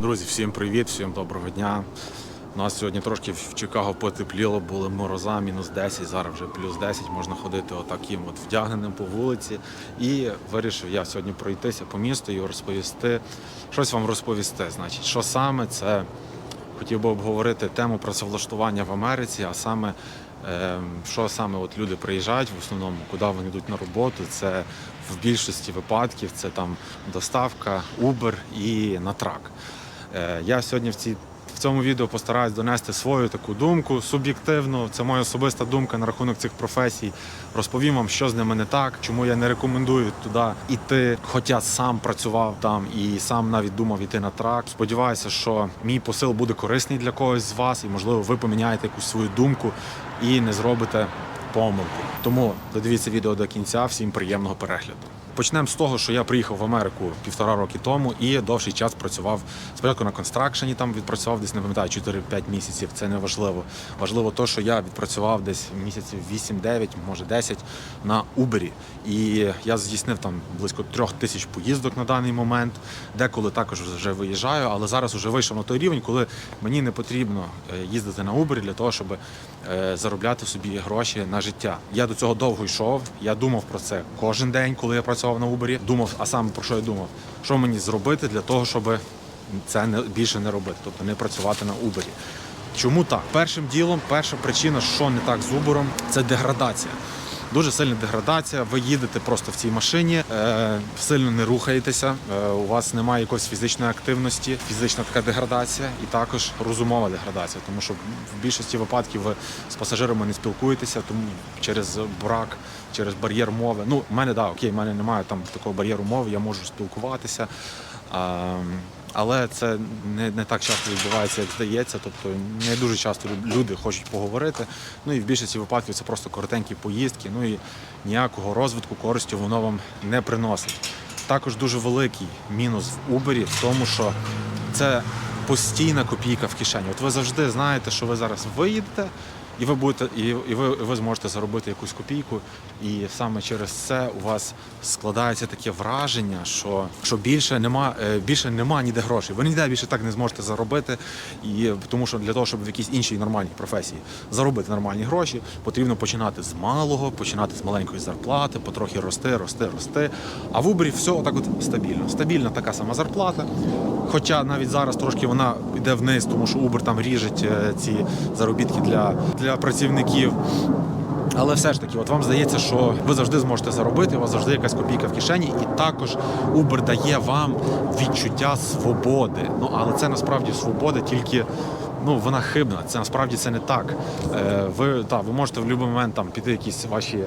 Друзі, всім привіт, всім доброго дня. У нас сьогодні трошки в Чикаго потепліло, були мороза, мінус 10, зараз вже плюс 10, можна ходити отаким от вдягненим по вулиці. І вирішив я сьогодні пройтися по місту і розповісти, щось вам розповісти. Значить, що саме це хотів би обговорити тему працевлаштування в Америці, а саме е, що саме от люди приїжджають в основному, куди вони йдуть на роботу. Це в більшості випадків це там доставка, Uber і на трак. Е, Я сьогодні в цій в цьому відео постараюсь донести свою таку думку суб'єктивну. Це моя особиста думка на рахунок цих професій. Розповім вам, що з ними не так, чому я не рекомендую туди йти. Хоча сам працював там і сам навіть думав іти на трак. Сподіваюся, що мій посил буде корисний для когось з вас, і можливо ви поміняєте якусь свою думку і не зробите помилку. Тому додивіться відео до кінця. Всім приємного перегляду. Почнемо з того, що я приїхав в Америку півтора роки тому і довший час працював спочатку на констракшені, там відпрацював десь не пам'ятаю 4-5 місяців. Це не важливо. Важливо те, що я відпрацював десь місяців 8-9, може 10 на Uber. І я здійснив там близько трьох тисяч поїздок на даний момент. Деколи також вже виїжджаю, але зараз вже вийшов на той рівень, коли мені не потрібно е, їздити на Uber для того, щоб заробляти собі гроші на життя. Я до цього довго йшов. Я думав про це кожен день, коли я працював на Uber. Думав, а саме про що я думав? Що мені зробити для того, щоб це більше не робити, тобто не працювати на Uber. Чому так? Першим ділом, перша причина, що не так з Uber, це деградація. Дуже сильна деградація. Ви їдете просто в цій машині, е, сильно не рухаєтеся. е, у вас немає якоїсь фізичної активності, фізична така деградація, і також розумова деградація, тому що в більшості випадків ви з пасажирами не спілкуєтеся, тому через брак, через бар'єр мови. Ну, в мене да, окей, в мене немає там такого бар'єру мови, я можу спілкуватися. А, але це не, не так часто відбувається, як здається. Тобто не дуже часто люди хочуть поговорити. Ну і в більшості випадків це просто коротенькі поїздки. Ну і ніякого розвитку користі воно вам не приносить. Також дуже великий мінус в Uber в тому, що це постійна копійка в кишені. От ви завжди знаєте, що ви зараз виїдете, і ви будете, і, і ви, і ви зможете заробити якусь копійку. І саме через це у вас складається таке враження, що, що більше нема, е, більше нема ніде грошей. Ви ніде більше так не зможете заробити. І тому що для того, щоб в якійсь іншій нормальній професії заробити нормальні гроші, потрібно починати з малого, починати з маленької зарплати, потрохи рости, рости, рости. А в Uber все отак от стабільно. Стабільна така сама зарплата. Хоча навіть зараз трошки вона йде вниз, тому що Uber там ріжить е, ці заробітки для, для працівників. Але все ж таки, от вам здається, що ви завжди зможете заробити, у вас завжди якась копійка в кишені, і також Uber дає вам відчуття свободи. Ну але це насправді свобода тільки. Ну, вона хибна. Це насправді це не так. Е, ви, та, ви можете в будь-який момент там піти якісь ваші,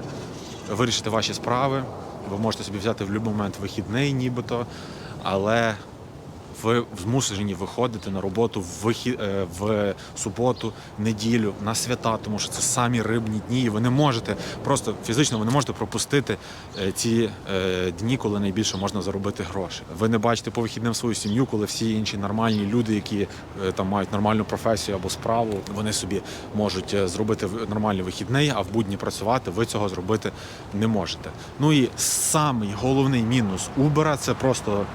вирішити ваші справи. Ви можете собі взяти в будь-який момент вихідний, нібито, але ви змушені виходити на роботу в, е, в суботу, неділю, на свята, тому що це самі рибні дні, і ви не можете просто фізично ви не можете пропустити е, ці е, дні, коли найбільше можна заробити гроші. Ви не бачите по вихідним свою сім'ю, коли всі інші нормальні люди, які там мають нормальну професію або справу, вони собі можуть зробити нормальний вихідний, а в будні працювати. Ви цього зробити не можете. Ну і самий головний мінус Uber – це просто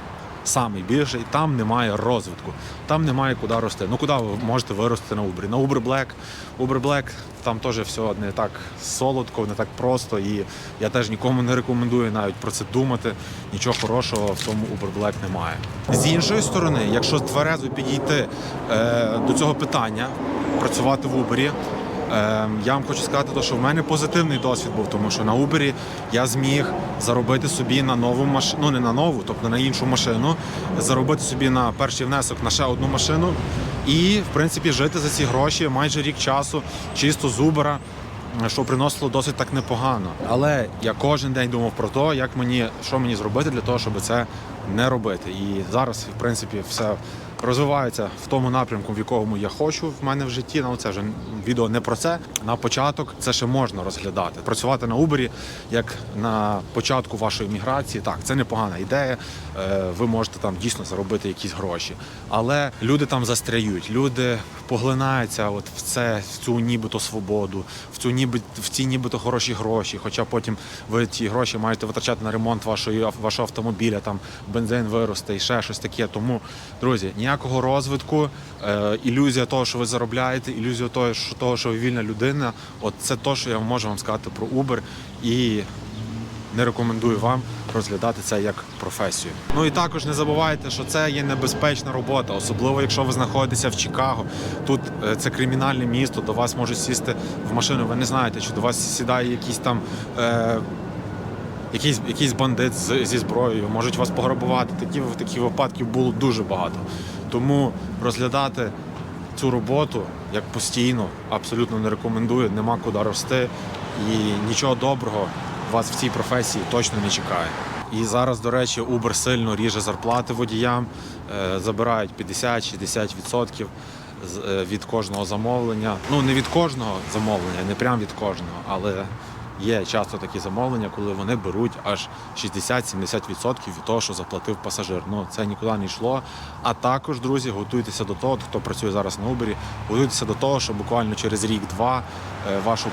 самий більший, там немає розвитку, там немає куди рости. Ну куди ви можете вирости на Uber? На Uber Black. Uber Black там теж все не так солодко, не так просто. І я теж нікому не рекомендую навіть про це думати. Нічого хорошого в тому Uber Black немає. З іншої сторони, якщо тверезо підійти е, до цього питання, працювати в Uber, Я вам хочу сказати, що в мене позитивний досвід був, тому що на Uber я зміг заробити собі на нову машину, ну не на нову, тобто на іншу машину, заробити собі на перший внесок на ще одну машину і, в принципі, жити за ці гроші майже рік часу, чисто з Uber, що приносило досить так непогано. Але я кожен день думав про те, як мені, що мені зробити для того, щоб це не робити. І зараз, в принципі, все розвивається в тому напрямку, в якому я хочу в мене в житті. Ну це вже відео не про це. На початок це ще можна розглядати. Працювати на Uber як на початку вашої міграції. Так, це непогана ідея. Е, Ви можете там дійсно заробити якісь гроші. Але люди там застряють, люди поглинаються от в це, в цю нібито свободу, в цю ніби в ці нібито хороші гроші. Хоча потім ви ті гроші маєте витрачати на ремонт вашої вашого автомобіля, там бензин виросте і ще щось таке. Тому, друзі, ніяк ніякого розвитку, е, ілюзія того, що ви заробляєте, ілюзія того, що, того, що ви вільна людина. От це те, що я можу вам сказати про Uber. І не рекомендую вам розглядати це як професію. Ну і також не забувайте, що це є небезпечна робота, особливо якщо ви знаходитеся в Чикаго. Тут е, це кримінальне місто, до вас можуть сісти в машину. Ви не знаєте, чи до вас сідає якийсь там. Е, Якийсь, якийсь бандит з, зі зброєю, можуть вас пограбувати. Такі, таких випадків було дуже багато. Тому розглядати цю роботу як постійно абсолютно не рекомендую, нема куди рости. І нічого доброго вас в цій професії точно не чекає. І зараз, до речі, Uber сильно ріже зарплати водіям, е, забирають 50-60% е, від кожного замовлення. Ну не від кожного замовлення, не прям від кожного, але є часто такі замовлення, коли вони беруть аж 60-70% від того, що заплатив пасажир. Ну це нікуди не йшло. А також, друзі, готуйтеся до того, хто працює зараз на Uber, готуйтеся до того, що буквально через рік-два е, вашу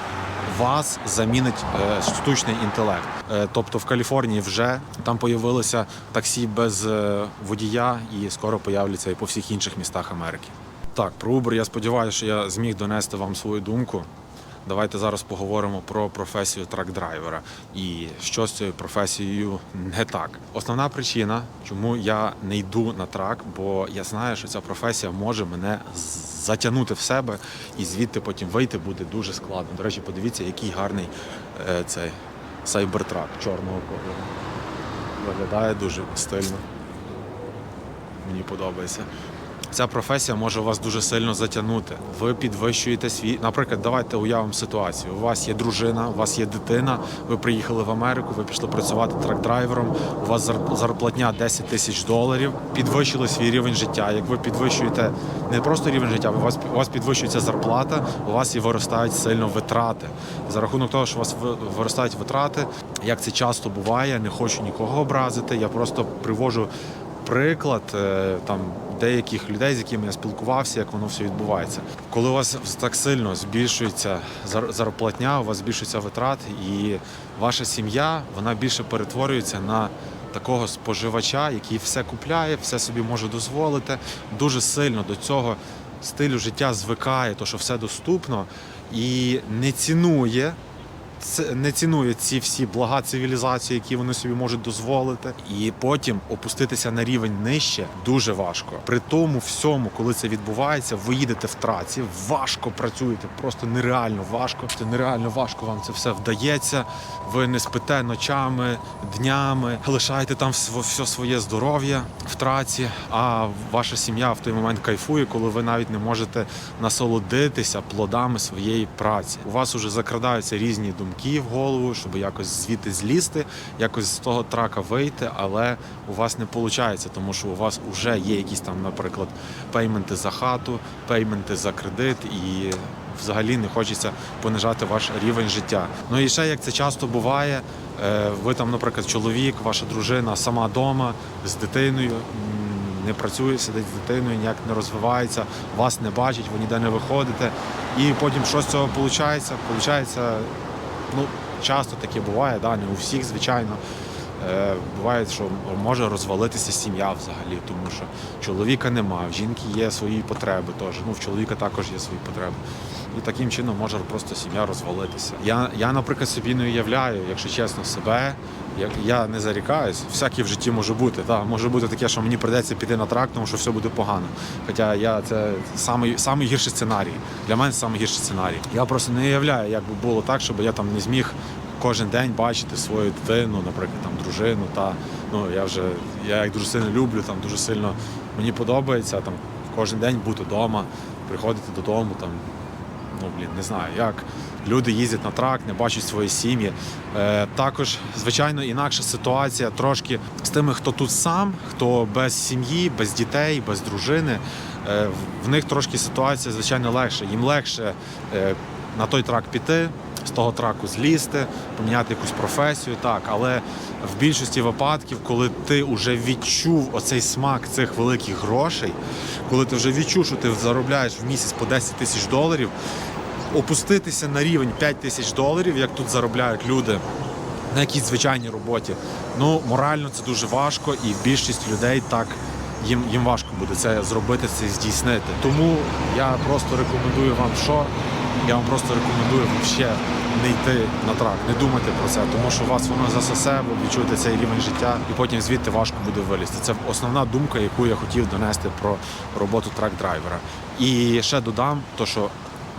вас замінить е, штучний інтелект. Е, Тобто в Каліфорнії вже там появилося таксі без водія, і скоро появляться і по всіх інших містах Америки. Так, про Uber я сподіваюся, що я зміг донести вам свою думку. Давайте зараз поговоримо про професію трак-драйвера і що з цією професією не так. Основна причина, чому я не йду на трак, бо я знаю, що ця професія може мене затягнути в себе, і звідти потім вийти буде дуже складно. До речі, подивіться, який гарний е, цей сайбертрак чорного кольору. Виглядає дуже стильно. Мені подобається. Ця професія може вас дуже сильно затягнути. Ви підвищуєте свій. Наприклад, давайте уявимо ситуацію. У вас є дружина, у вас є дитина. Ви приїхали в Америку, ви пішли працювати трак-драйвером. У вас зар- зарплатня 10 тисяч доларів. Підвищили свій рівень життя. Як ви підвищуєте не просто рівень життя, у вас у вас підвищується зарплата, у вас і виростають сильно витрати. За рахунок того, що у вас виростають витрати, як це часто буває, не хочу нікого образити. Я просто привожу приклад е, там деяких людей, з якими я спілкувався, як воно все відбувається. Коли у вас так сильно збільшується зар- зарплатня, у вас збільшуються витрати, і ваша сім'я вона більше перетворюється на такого споживача, який все купляє, все собі може дозволити. Дуже сильно до цього стилю життя звикає, то що все доступно, і не цінує не цінує ці всі блага цивілізації, які вони собі можуть дозволити, і потім опуститися на рівень нижче дуже важко. При тому всьому, коли це відбувається, ви їдете в траці, важко працюєте, просто нереально важко. Це нереально важко вам це все вдається. Ви не спите ночами, днями, лишаєте там все своє здоров'я в траці. А ваша сім'я в той момент кайфує, коли ви навіть не можете насолодитися плодами своєї праці. У вас уже закрадаються різні думки в голову, щоб якось звідти злізти, якось з того трака вийти, але у вас не виходить, тому що у вас вже є якісь там, наприклад, пейменти за хату, пейменти за кредит і. Взагалі не хочеться понижати ваш рівень життя. Ну і ще як це часто буває, е, ви там, наприклад, чоловік, ваша дружина сама вдома з дитиною, не працює, сидить з дитиною, ніяк не розвивається, вас не бачить, ви ніде не виходите. І потім що з цього виходить? Получається, ну, часто таке буває, да, не у всіх, звичайно. Е, Буває, що може розвалитися сім'я взагалі, тому що чоловіка нема, в жінки є свої потреби теж. Ну, в чоловіка також є свої потреби. І таким чином може просто сім'я розвалитися. Я, я, наприклад, собі не уявляю, якщо чесно, себе. Я, я не зарікаюсь, всяке в житті може бути. Так, може бути таке, що мені прийдеться піти на трак, тому що все буде погано. Хоча я це самий, самий гірший сценарій. Для мене це найгірший сценарій. Я просто не уявляю, як би було так, щоб я там не зміг кожен день бачити свою дитину, наприклад, там дружину. Та ну я вже я як дуже сильно люблю, там дуже сильно мені подобається там кожен день бути вдома, приходити додому там. Ну блін, не знаю, як люди їздять на трак, не бачать свої сім'ї. Е, також, звичайно, інакша ситуація трошки з тими, хто тут сам, хто без сім'ї, без дітей, без дружини. Е, в- них трошки ситуація, звичайно, легше. Їм легше е, на той трак піти, з того траку злізти, поміняти якусь професію, так. Але в більшості випадків, коли ти вже відчув оцей смак цих великих грошей, коли ти вже відчув, що ти заробляєш в місяць по 10 тисяч доларів, опуститися на рівень 5 тисяч доларів, як тут заробляють люди. На якійсь звичайній роботі. Ну, морально це дуже важко, і більшість людей так їм, їм важко буде це зробити, це здійснити. Тому я просто рекомендую вам, що я вам просто рекомендую ще не йти на трак, не думати про це, тому що вас воно засосе, ви відчуєте цей рівень життя, і потім звідти важко буде вилізти. Це основна думка, яку я хотів донести про роботу трак-драйвера. І ще додам, то що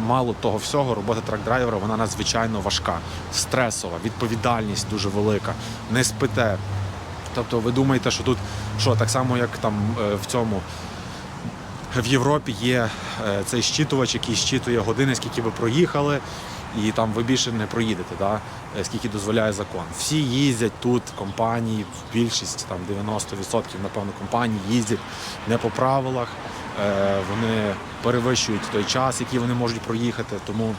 мало того всього, робота трак-драйвера вона надзвичайно важка, стресова, відповідальність дуже велика. Не спите. Тобто ви думаєте, що тут що так само, як там е, в цьому в Європі є е, цей щитувач, який щитує години, скільки ви проїхали, і там ви більше не проїдете, да? е, скільки дозволяє закон. Всі їздять тут, компанії, більшість там 90% напевно компаній їздять не по правилах. Е, Вони перевищують той час, який вони можуть проїхати. Тому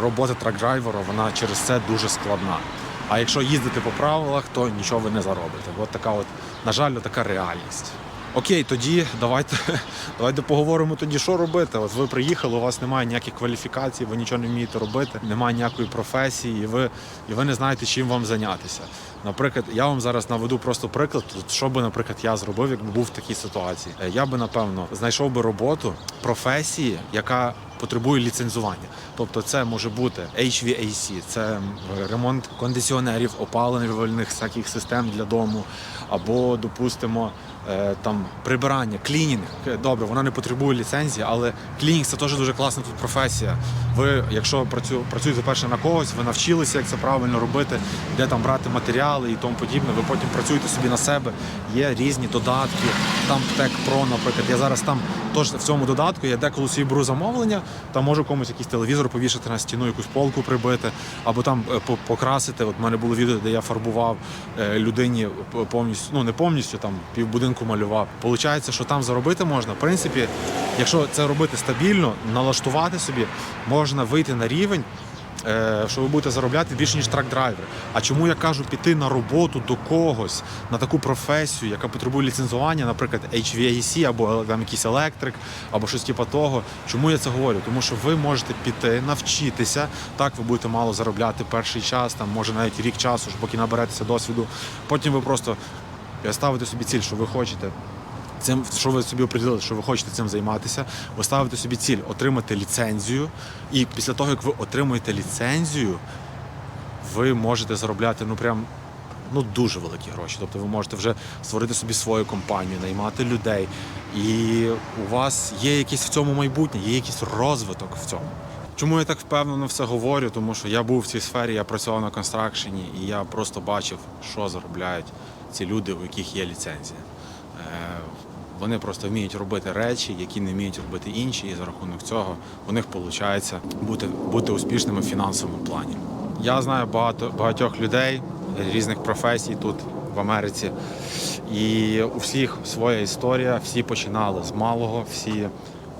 робота трак-драйвера вона через це дуже складна. А якщо їздити по правилах, то нічого ви не заробите. От така от, на жаль, така реальність. Окей, тоді давайте, давайте поговоримо тоді, що робити. От ви приїхали, у вас немає ніяких кваліфікацій, ви нічого не вмієте робити, немає ніякої професії, і ви, і ви не знаєте, чим вам зайнятися. Наприклад, я вам зараз наведу просто приклад, що би, наприклад, я зробив, якби був в такій ситуації. Е, Я би, напевно, знайшов би роботу професії, яка потребує ліцензування. Тобто це може бути HVAC, це ремонт кондиціонерів, опалювальних всяких систем для дому, або, допустимо, там прибирання, клінінг. Е, Добре, вона не потребує ліцензії, але клінінг це теж дуже класна тут професія. Ви, якщо працюєте перше на когось, ви навчилися, як це правильно робити, де там брати матеріали і тому подібне. Ви потім працюєте собі на себе. Є різні додатки. Там Tech Pro, наприклад. Я зараз там теж в цьому додатку я деколи собі беру замовлення, там можу комусь якийсь телевізор повішати на стіну, якусь полку прибити, або там е, покрасити. От в мене було відео, де я фарбував е, людині повністю, ну не повністю, там півбудинку малював. Получається, що там заробити можна. В принципі, якщо це робити стабільно, налаштувати собі, можна вийти на рівень. е, Що ви будете заробляти більше ніж трак-драйвер. А чому я кажу піти на роботу до когось на таку професію, яка потребує ліцензування, наприклад, HVAC або там якийсь електрик, або щось типу того. Чому я це говорю? Тому що ви можете піти, навчитися. Так, ви будете мало заробляти перший час, там може навіть рік часу, ж поки наберетеся досвіду. Потім ви просто е, ставите собі ціль, що ви хочете цим, що ви собі оприділили, що ви хочете цим займатися, ви ставите собі ціль отримати ліцензію. І після того, як ви отримуєте ліцензію, ви можете заробляти ну прям ну дуже великі гроші. Тобто ви можете вже створити собі свою компанію, наймати людей. І у вас є якийсь в цьому майбутнє, є якийсь розвиток в цьому. Чому я так впевнено все говорю? Тому що я був в цій сфері, я працював на констракшені, і я просто бачив, що заробляють ці люди, у яких є ліцензія. Е, Вони просто вміють робити речі, які не вміють робити інші, і за рахунок цього у них виходить бути, бути успішними в фінансовому плані. Я знаю багато багатьох людей різних професій тут в Америці, і у всіх своя історія. Всі починали з малого, всі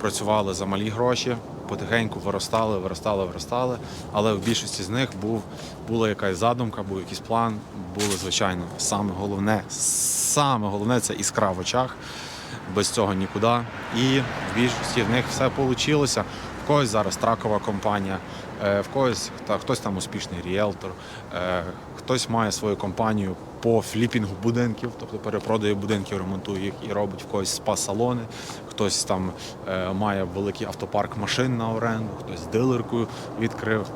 працювали за малі гроші, потихеньку виростали, виростали, виростали. Але в більшості з них був була якась задумка, був якийсь план. Було звичайно саме головне, саме головне це іскра в очах. Без цього нікуди. І в більшості в них все вийшло. В когось зараз тракова компанія, в когось та хтось там успішний ріелтор, е, хтось має свою компанію по фліпінгу будинків, тобто перепродає будинків, ремонтує їх і робить в когось спа-салони, хтось там е, має великий автопарк машин на оренду, хтось дилеркою відкрив.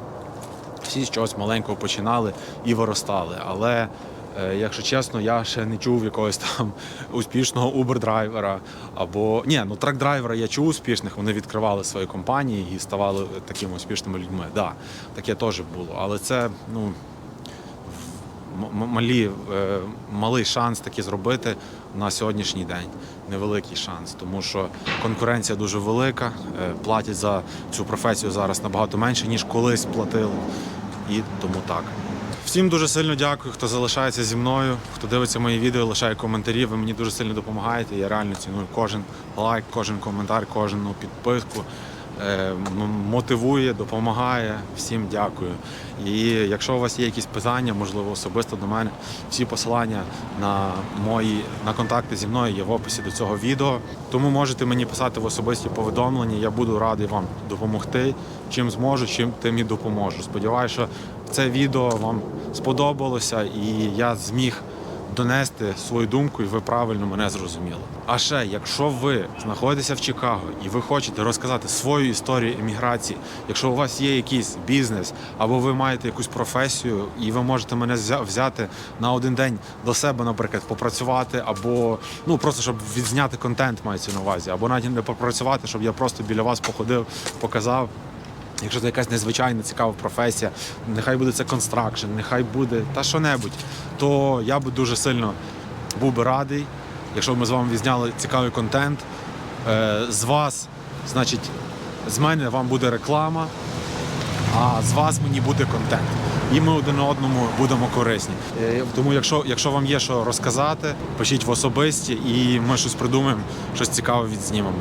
Всі з чогось маленького починали і виростали. Але е, якщо чесно, я ще не чув якогось там успішного Uber-драйвера або ні, ну трак-драйвера я чув успішних. Вони відкривали свої компанії і ставали такими успішними людьми. Да, таке теж було. Але це ну малі, е, малий шанс таки зробити на сьогоднішній день. Невеликий шанс, тому що конкуренція дуже велика. е, Платять за цю професію зараз набагато менше, ніж колись платили. І тому так. Всім дуже сильно дякую, хто залишається зі мною, хто дивиться мої відео, лишає коментарі. Ви мені дуже сильно допомагаєте. Я реально ціную кожен лайк, кожен коментар, кожну підписку. Е, мотивує, допомагає. Всім дякую. І якщо у вас є якісь питання, можливо, особисто до мене, всі посилання на мої на контакти зі мною є в описі до цього відео. Тому можете мені писати в особисті повідомлення. Я буду радий вам допомогти. Чим зможу, чим тим і допоможу. Сподіваюся, що це відео вам сподобалося, і я зміг донести свою думку, і ви правильно мене зрозуміли. А ще, якщо ви знаходитеся в Чикаго і ви хочете розказати свою історію еміграції, якщо у вас є якийсь бізнес або ви маєте якусь професію, і ви можете мене взя- взяти на один день до себе, наприклад, попрацювати, або ну просто щоб відзняти контент, мається на увазі, або навіть не попрацювати, щоб я просто біля вас походив, показав. Якщо це якась незвичайна цікава професія, нехай буде це констракшн, нехай буде та що-небудь, то я би дуже сильно був би радий, якщо б ми з вами відзняли цікавий контент. Е, з вас, значить, з мене вам буде реклама, а з вас мені буде контент. І ми один одному будемо корисні. Е, Тому, якщо, якщо вам є що розказати, пишіть в особисті, і ми щось придумаємо, щось цікаве відзнімемо.